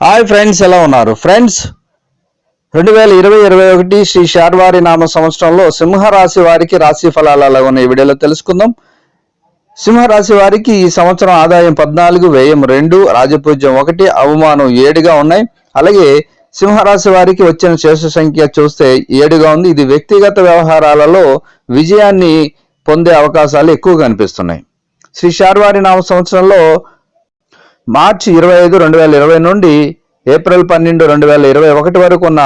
Hi friends ఎలా ఉన్నారు? Friends రెండు వేల ఇరవై ఇరవై ఒకటి శ్రీ శార్వారి నామ సంవత్సరంలో సింహరాశి వారికి రాశి ఫలాలు ఎలా ఉన్న ఈ వీడియోలో తెలుసుకుందాం. సింహరాశి వారికి ఈ సంవత్సరం ఆదాయం పద్నాలుగు వ్యయం రెండు రాజపూజ్యం ఒకటి అవమానం ఏడుగా ఉన్నాయి. అలాగే సింహరాశి వారికి వచ్చిన శేష సంఖ్య చూస్తే ఏడుగా ఉంది. ఇది వ్యక్తిగత వ్యవహారాలలో విజయాన్ని పొందే అవకాశాలు ఎక్కువ కనిపిస్తున్నాయి. శ్రీ శార్వారి నామ సంవత్సరంలో మార్చి ఇరవై ఐదు రెండు వేల ఇరవై నుండి ఏప్రిల్ పన్నెండు రెండు వేల ఇరవై ఒకటి వరకు ఉన్న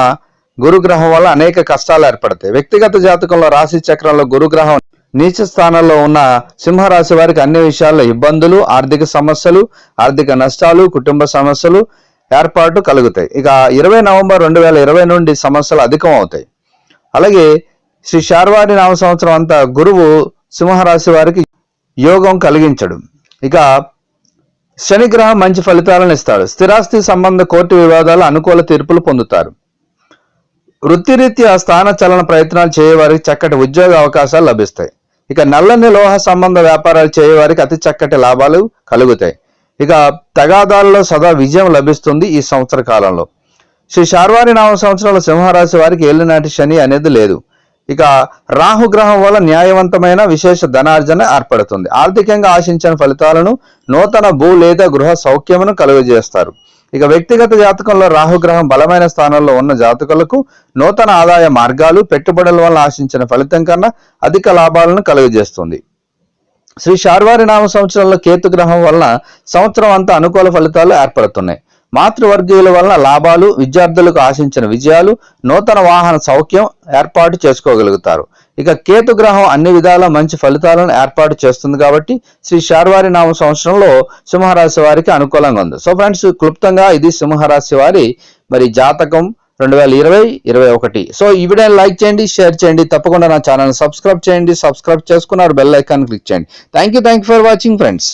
గురుగ్రహం వల్ల అనేక కష్టాలు ఏర్పడతాయి. వ్యక్తిగత జాతకంలో రాశి చక్రంలో గురుగ్రహం నీచ స్థానంలో ఉన్న సింహరాశి వారికి అన్ని విషయాల్లో ఇబ్బందులు ఆర్థిక సమస్యలు ఆర్థిక నష్టాలు కుటుంబ సమస్యలు ఏర్పాటు కలుగుతాయి. ఇక ఇరవై నవంబర్ రెండు వేల ఇరవై నుండి సమస్యలు అధికం అవుతాయి అలాగే శ్రీ శార్వారి నామ సంవత్సరం అంతా గురువు సింహరాశి వారికి యోగం కలిగించడు. ఇక శనిగ్రహం మంచి ఫలితాలను ఇస్తాడు స్థిరాస్తి సంబంధ కోర్టు వివాదాలు అనుకూల తీర్పులు పొందుతారు. వృత్తిరీత్యా స్థాన చలన ప్రయత్నాలు చేయవారికి చక్కటి ఉద్యోగ అవకాశాలు లభిస్తాయి. ఇక నల్లని లోహ సంబంధ వ్యాపారాలు చేయవారికి అతి చక్కటి లాభాలు కలుగుతాయి. ఇక తగాదాలలో సదా విజయం లభిస్తుంది ఈ సంవత్సర కాలంలో. శ్రీ శార్వారి నామ సంవత్సరంలో సింహరాశి వారికి ఏలినాటి శని అనేది లేదు. ఇక రాహు గ్రహం వల్ల న్యాయవంతమైన విశేష ధనార్జన ఏర్పడుతుంది. ఆర్థికంగా ఆశించిన ఫలితాలను నూతన భూ లేదా గృహ సౌఖ్యమును కలుగజేస్తారు. ఇక వ్యక్తిగత జాతకంలో రాహుగ్రహం బలమైన స్థానంలో ఉన్న జాతకులకు నూతన ఆదాయ మార్గాలు పెట్టుబడుల వల్ల ఆశించిన ఫలితం కన్నా అధిక లాభాలను కలుగజేస్తుంది. శ్రీ శార్వారి నామ సంవత్సరంలో కేతు గ్రహం వలన సంవత్సరం అంతా అనుకూల ఫలితాలు ఏర్పడుతున్నాయి. మాతృవర్గీయుల వలన లాభాలు విద్యార్థులకు ఆశించిన విజయాలు నూతన వాహన సౌఖ్యం ఏర్పాటు చేసుకోగలుగుతారు. ఇక కేతు గ్రహం అన్ని విధాల మంచి ఫలితాలను ఏర్పాటు చేస్తుంది కాబట్టి శ్రీ శార్వారి నామ సంవత్సరంలో సింహరాశి వారికి అనుకూలంగా ఉంది. సో ఫ్రెండ్స్ క్లుప్తంగా ఇది సింహరాశి వారి మరి జాతకం రెండు వేల ఇరవై ఇరవై ఒకటి. సో ఈ వీడియోని లైక్ చేయండి షేర్ చేయండి. తప్పకుండా నా ఛానల్ సబ్స్క్రైబ్ చేయండి. సబ్స్క్రైబ్ చేసుకున్నారు బెల్ ఐకాన్ క్లిక్ చేయండి. Thank you thank you for watching friends.